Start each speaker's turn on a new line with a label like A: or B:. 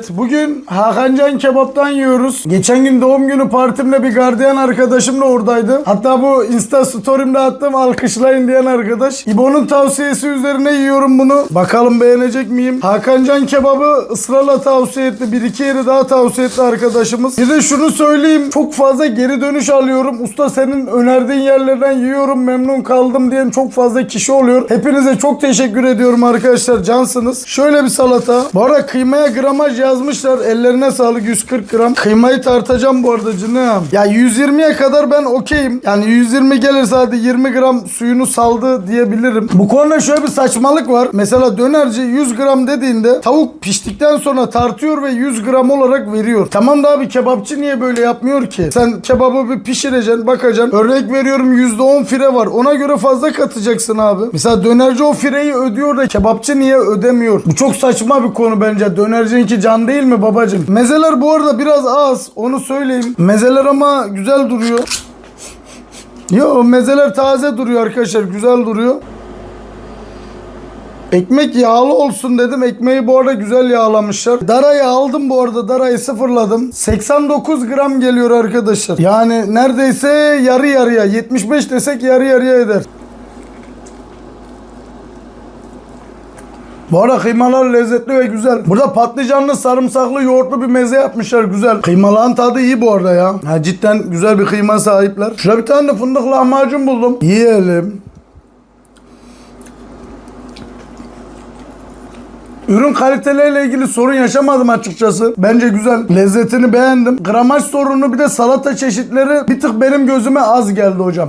A: Evet bugün Hakancan Kebap'tan yiyoruz. Geçen gün doğum günü partimde bir gardiyan arkadaşım da oradaydı. Hatta bu insta story'imde attım alkışlayın diyen arkadaş. İbo'nun tavsiyesi üzerine yiyorum bunu. Bakalım beğenecek miyim? Hakancan Kebap'ı ısrarla tavsiye etti. Bir iki yeri daha tavsiye etti arkadaşımız. Bir de şunu söyleyeyim. Çok fazla geri dönüş alıyorum. Usta senin önerdiğin yerlerden yiyorum memnun kaldım diyen çok fazla kişi oluyor. Hepinize çok teşekkür ediyorum arkadaşlar. Cansınız. Şöyle bir salata. Bu arada kıymaya gramaj yazmışlar. Ellerine sağlık 140 gram. Kıymayı tartacağım bu arada canım. Ya 120'ye kadar ben okeyim. Yani 120 gelirse hadi 20 gram suyunu saldı diyebilirim. Bu konuda şöyle bir saçmalık var. Mesela dönerci 100 gram dediğinde tavuk piştikten sonra tartıyor ve 100 gram olarak veriyor. Tamam da abi kebapçı niye böyle yapmıyor ki? Sen kebabı bir pişireceksin, bakacaksın. Örnek veriyorum %10 fire var. Ona göre fazla katacaksın abi. Mesela dönerci o fireyi ödüyor da kebapçı niye ödemiyor? Bu çok saçma bir konu bence. Dönercinki can değil mi babacım? Mezeler bu arada biraz az. Onu söyleyeyim. Mezeler ama güzel duruyor. Yo mezeler taze duruyor arkadaşlar. Güzel duruyor. Ekmek yağlı olsun dedim. Ekmeği bu arada güzel yağlamışlar. Darayı aldım bu arada. Darayı sıfırladım. 89 gram geliyor arkadaşlar. Yani neredeyse yarı yarıya. 75 desek yarı yarıya eder. Bu arada kıymalar lezzetli ve güzel. Burada patlıcanlı, sarımsaklı, yoğurtlu bir meze yapmışlar güzel. Kıymalağın tadı iyi bu arada ya. Ha, cidden güzel bir kıyma sahipler. Şurada bir tane de fındık lahmacun buldum. Yiyelim. Ürün kaliteleriyle ilgili sorun yaşamadım açıkçası. Bence güzel. Lezzetini beğendim. Gramaj sorunu bir de salata çeşitleri bir tık benim gözüme az geldi hocam.